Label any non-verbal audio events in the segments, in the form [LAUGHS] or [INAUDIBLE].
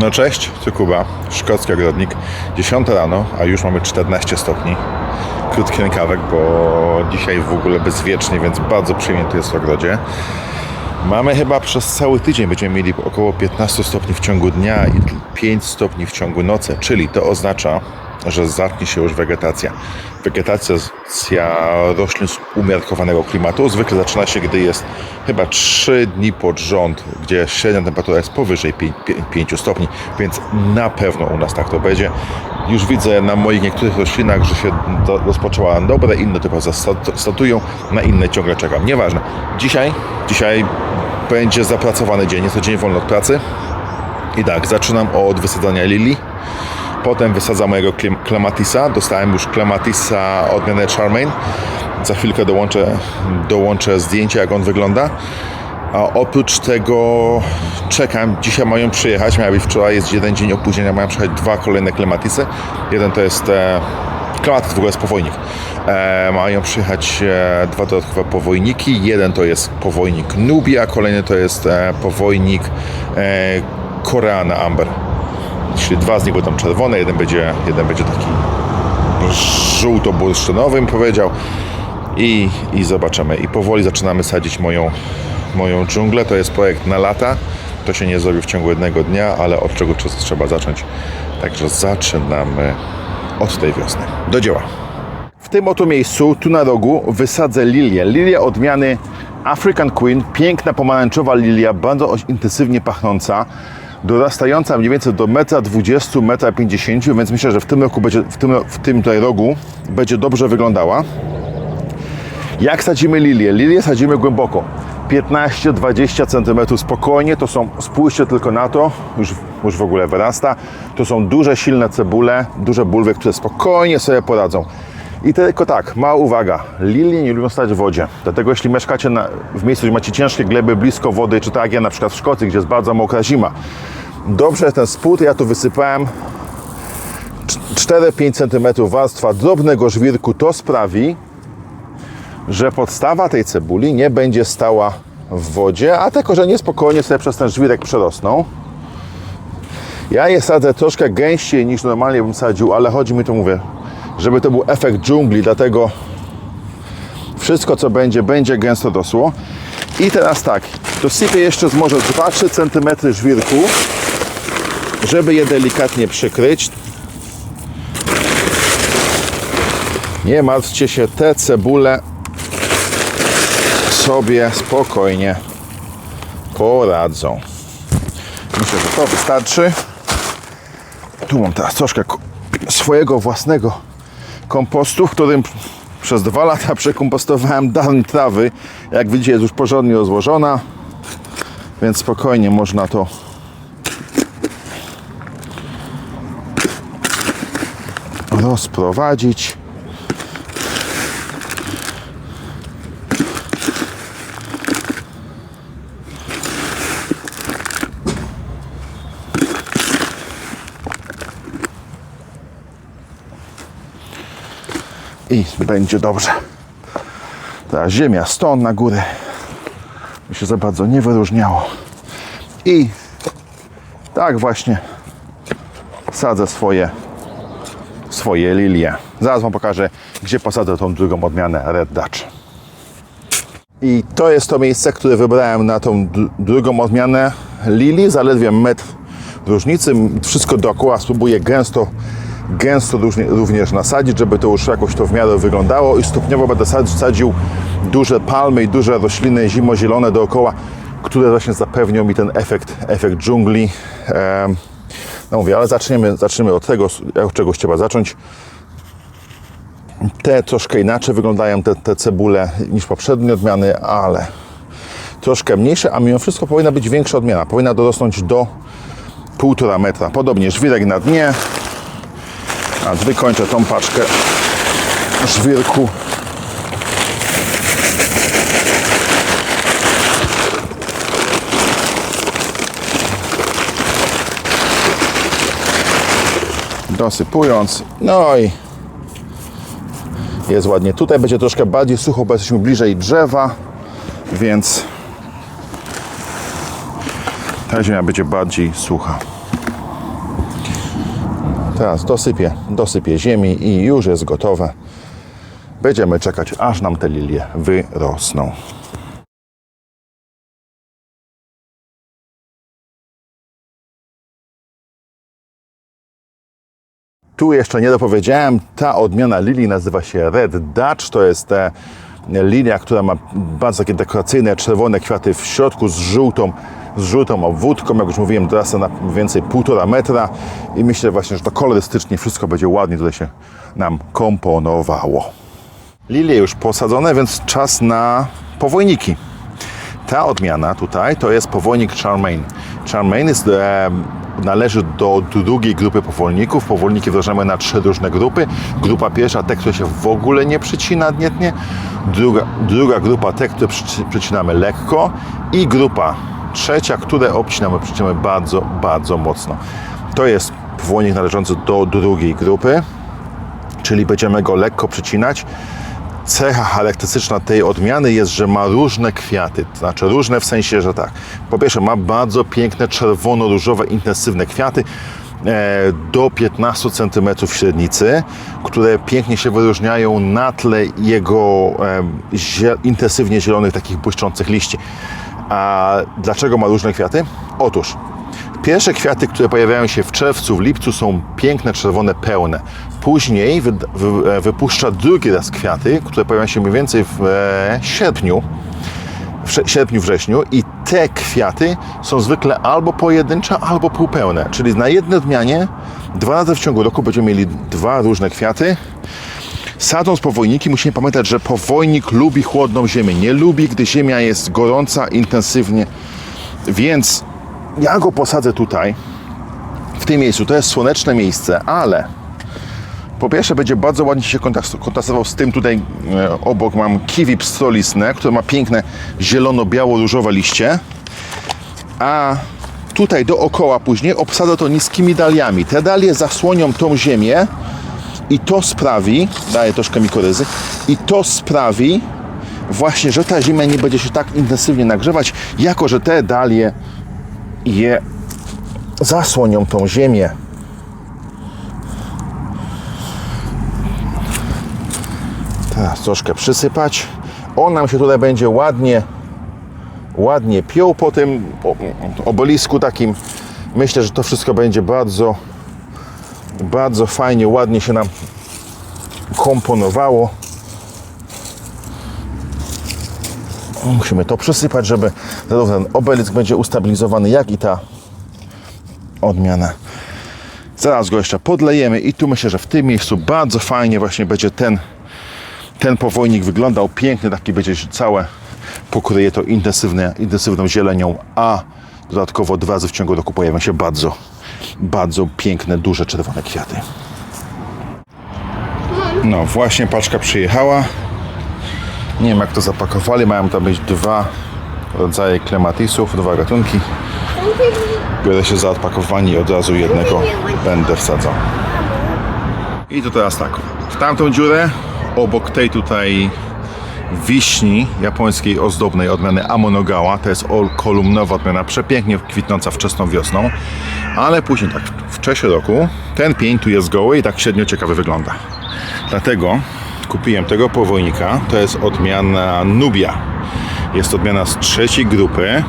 No cześć, tu Kuba, szkocki ogrodnik. 10 rano, a już mamy 14 stopni. Krótki rękawek, bo dzisiaj w ogóle bezwiecznie, więc bardzo przyjemnie tu jest w ogrodzie. Mamy chyba przez cały tydzień będziemy mieli około 15 stopni w ciągu dnia i 5 stopni w ciągu nocy, czyli to oznacza, że zacznie się już wegetacja. Wegetacja roślin z umiarkowanego klimatu zwykle zaczyna się, gdy jest chyba 3 dni pod rząd, gdzie średnia temperatura jest powyżej 5 stopni, więc na pewno u nas tak to będzie. Już widzę na moich niektórych roślinach, że się do, rozpoczęła dobre, inne typu statują, na inne ciągle czekam. Nieważne. Dzisiaj, dzisiaj będzie zapracowany dzień, jest to dzień wolny od pracy. I tak, zaczynam od wysadzania lilii. Potem wysadzam mojego Clematisa. Dostałem już Clematisa odmianę Charmaine. Za chwilkę dołączę, dołączę zdjęcie, jak on wygląda. A oprócz tego czekam, dzisiaj mają przyjechać, miała być wczoraj, jest jeden dzień opóźnienia, mają przyjechać dwa kolejne klematisy. Jeden to jest e, klematis, w ogóle jest powojnik. E, mają przyjechać e, dwa dodatkowe powojniki. Jeden to jest powojnik Nubia, kolejny to jest e, powojnik e, Koreana Amber. Czyli dwa z nich będą czerwone, jeden będzie, jeden będzie taki żółto-bursztynowy, powiedział. I, I zobaczymy. I powoli zaczynamy sadzić moją, moją dżunglę. To jest projekt na lata. To się nie zrobi w ciągu jednego dnia, ale od czego trzeba zacząć. Także zaczynamy od tej wiosny. Do dzieła. W tym oto miejscu, tu na rogu, wysadzę lilię. Lilię odmiany African Queen. Piękna pomarańczowa lilia, bardzo intensywnie pachnąca dorastająca mniej więcej do 1,20 m, 1,50 m, więc myślę, że w tym roku będzie, w tym, w tym tutaj rogu będzie dobrze wyglądała. Jak sadzimy lilię? Lilię sadzimy głęboko. 15-20 cm spokojnie, to są, spójrzcie tylko na to, już, już w ogóle wyrasta, to są duże, silne cebule, duże bulwy, które spokojnie sobie poradzą. I tylko tak, mała uwaga, lilie nie lubią stać w wodzie, dlatego jeśli mieszkacie na, w miejscu, gdzie macie ciężkie gleby blisko wody, czy tak jak ja na przykład w Szkocji, gdzie jest bardzo mokra zima, dobrze ten spód, ja tu wysypałem 4-5 cm warstwa drobnego żwirku, to sprawi, że podstawa tej cebuli nie będzie stała w wodzie, a te korzenie spokojnie sobie przez ten żwirek przerosną. Ja je sadzę troszkę gęściej niż normalnie bym sadził, ale chodzi mi tu, mówię, żeby to był efekt dżungli, dlatego wszystko co będzie, będzie gęsto rosło. I teraz tak, dosypię jeszcze z może 2-3 cm żwirku, żeby je delikatnie przykryć. Nie martwcie się, te cebule sobie spokojnie poradzą. Myślę, że to wystarczy. Tu mam teraz troszkę swojego własnego kompostu, w którym przez dwa lata [LAUGHS] przekompostowałem darn trawy. Jak widzicie jest już porządnie rozłożona, więc spokojnie można to rozprowadzić. I będzie dobrze. Teraz ziemia stąd na górę by się za bardzo nie wyróżniało. I tak właśnie sadzę swoje, swoje lilie. Zaraz Wam pokażę, gdzie posadzę tą drugą odmianę Red Dutch. I to jest to miejsce, które wybrałem na tą drugą odmianę lilii. Zaledwie metr różnicy. Wszystko dookoła spróbuję gęsto gęsto również nasadzić, żeby to już jakoś to w miarę wyglądało i stopniowo będę sadził duże palmy i duże rośliny zimozielone dookoła, które właśnie zapewnią mi ten efekt, efekt dżungli. No mówię, ale zaczniemy, zaczniemy od tego, od czego trzeba zacząć. Te troszkę inaczej wyglądają te, te cebule niż poprzednie odmiany, ale troszkę mniejsze, a mimo wszystko powinna być większa odmiana. Powinna dorosnąć do 1,5 metra. Podobnie żwirek na dnie, a wykończę tą paczkę żwirku. Dosypując, no i jest ładnie. Tutaj będzie troszkę bardziej sucho, bo jesteśmy bliżej drzewa, więc ta ziemia będzie bardziej sucha. Teraz dosypię, dosypię ziemi i już jest gotowe. Będziemy czekać, aż nam te lilie wyrosną. Tu jeszcze nie dopowiedziałem, ta odmiana lilii nazywa się Red Dutch. To jest ta lilia, która ma bardzo takie dekoracyjne, czerwone kwiaty w środku z żółtą, z żółtą obwódką. Jak już mówiłem, dorasta na więcej półtora metra i myślę właśnie, że to kolorystycznie wszystko będzie ładnie tutaj się nam komponowało. Lilie już posadzone, więc czas na powojniki. Ta odmiana tutaj to jest powolnik Charmaine. Charmaine jest, e, należy do drugiej grupy powolników. Powolniki wdrażamy na trzy różne grupy. Grupa pierwsza, te, które się w ogóle nie przycina dnietnie. Druga, druga grupa, te, które przyci- przycinamy lekko. I grupa trzecia, które obcinamy, przycinamy bardzo, bardzo mocno. To jest powolnik należący do drugiej grupy, czyli będziemy go lekko przycinać cecha charakterystyczna tej odmiany jest, że ma różne kwiaty. To znaczy różne w sensie, że tak. Po pierwsze, ma bardzo piękne czerwono-różowe, intensywne kwiaty e, do 15 cm średnicy, które pięknie się wyróżniają na tle jego e, intensywnie zielonych, takich błyszczących liści. A dlaczego ma różne kwiaty? Otóż Pierwsze kwiaty, które pojawiają się w czerwcu, w lipcu są piękne, czerwone, pełne. Później wy, wy, e, wypuszcza drugi raz kwiaty, które pojawiają się mniej więcej w e, sierpniu, w sierpniu, wrześniu i te kwiaty są zwykle albo pojedyncze, albo półpełne. Czyli na jednej odmianie dwa razy w ciągu roku będziemy mieli dwa różne kwiaty. Sadząc powojniki musimy pamiętać, że powojnik lubi chłodną ziemię. Nie lubi, gdy ziemia jest gorąca intensywnie. Więc ja go posadzę tutaj, w tym miejscu. To jest słoneczne miejsce, ale po pierwsze będzie bardzo ładnie się kontras- kontrastował z tym tutaj e, obok mam kiwi pstrolistne, które ma piękne zielono-biało-różowe liście. A tutaj dookoła później obsadzę to niskimi daliami. Te dalie zasłonią tą ziemię i to sprawi, daję troszkę mikoryzy, i to sprawi właśnie, że ta ziemia nie będzie się tak intensywnie nagrzewać, jako że te dalie je zasłonią tą ziemię. Teraz troszkę przysypać. On nam się tutaj będzie ładnie, ładnie piął po tym obelisku takim. Myślę, że to wszystko będzie bardzo, bardzo fajnie, ładnie się nam komponowało. Musimy to przysypać, żeby zarówno ten obelisk będzie ustabilizowany, jak i ta odmiana. Zaraz go jeszcze podlejemy i tu myślę, że w tym miejscu bardzo fajnie właśnie będzie ten, ten powojnik wyglądał. Piękny, taki będzie całe, pokryje to intensywne, intensywną zielenią, a dodatkowo dwa razy w ciągu roku pojawią się bardzo, bardzo piękne, duże czerwone kwiaty. No właśnie paczka przyjechała. Nie wiem jak to zapakowali, mają tam być dwa rodzaje klematisów, dwa gatunki. Biorę się za odpakowanie i od razu jednego będę wsadzał. I to teraz tak, w tamtą dziurę, obok tej tutaj wiśni japońskiej ozdobnej odmiany Amonogała, to jest ol- kolumnowa odmiana, przepięknie kwitnąca wczesną wiosną, ale później tak, w czasie roku ten pień tu jest goły i tak średnio ciekawy wygląda. Dlatego kupiłem tego powojnika, to jest odmiana Nubia. Jest odmiana z trzeciej grupy,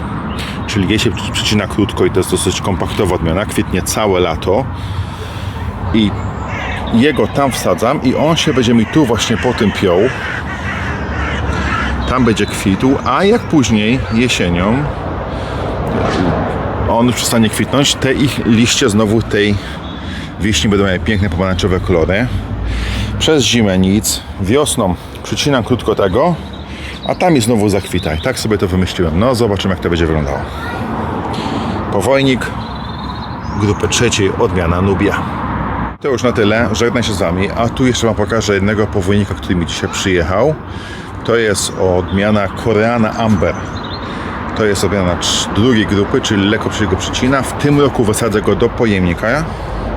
czyli jej się przycina krótko i to jest dosyć kompaktowa odmiana, kwitnie całe lato i jego tam wsadzam i on się będzie mi tu właśnie po tym piął. Tam będzie kwitł, a jak później jesienią on przestanie kwitnąć, te ich liście znowu tej wiśni będą miały piękne pomarańczowe kolory. Przez zimę nic, wiosną przycinam krótko tego, a tam i znowu zakwita. I tak sobie to wymyśliłem. No zobaczymy jak to będzie wyglądało. Powojnik grupy trzeciej, odmiana Nubia. To już na tyle, żegnam się z Wami, a tu jeszcze Wam pokażę jednego powojnika, który mi dzisiaj przyjechał. To jest odmiana Koreana Amber. To jest odmiana drugiej grupy, czyli lekko się go przycina. W tym roku wysadzę go do pojemnika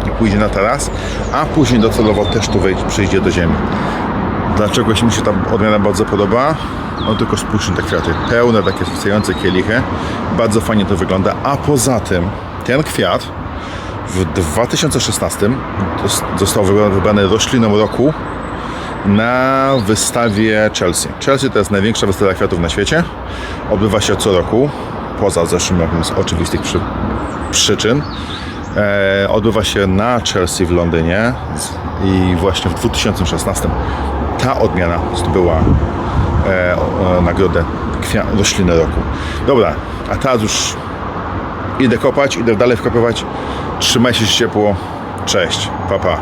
i pójdzie na taras, a później docelowo też tu wejdzie, przyjdzie do ziemi. Dlaczego mi się ta odmiana bardzo podoba? No tylko spójrzcie na te kwiaty. Pełne, takie wstające kielichy. Bardzo fajnie to wygląda. A poza tym ten kwiat W 2016 dos- został wybra- wybrany rośliną roku na wystawie Chelsea. Chelsea to jest największa wystawa kwiatów na świecie. Odbywa się co roku, poza zeszłym rokiem z oczywistych przy, przyczyn. E, odbywa się na Chelsea w Londynie i właśnie w 2016 ta odmiana zdobyła e, o, nagrodę kwia- rośliny roku. Dobra, a teraz już idę kopać, idę dalej wkopywać. Trzymaj się ciepło. Cześć, pa pa.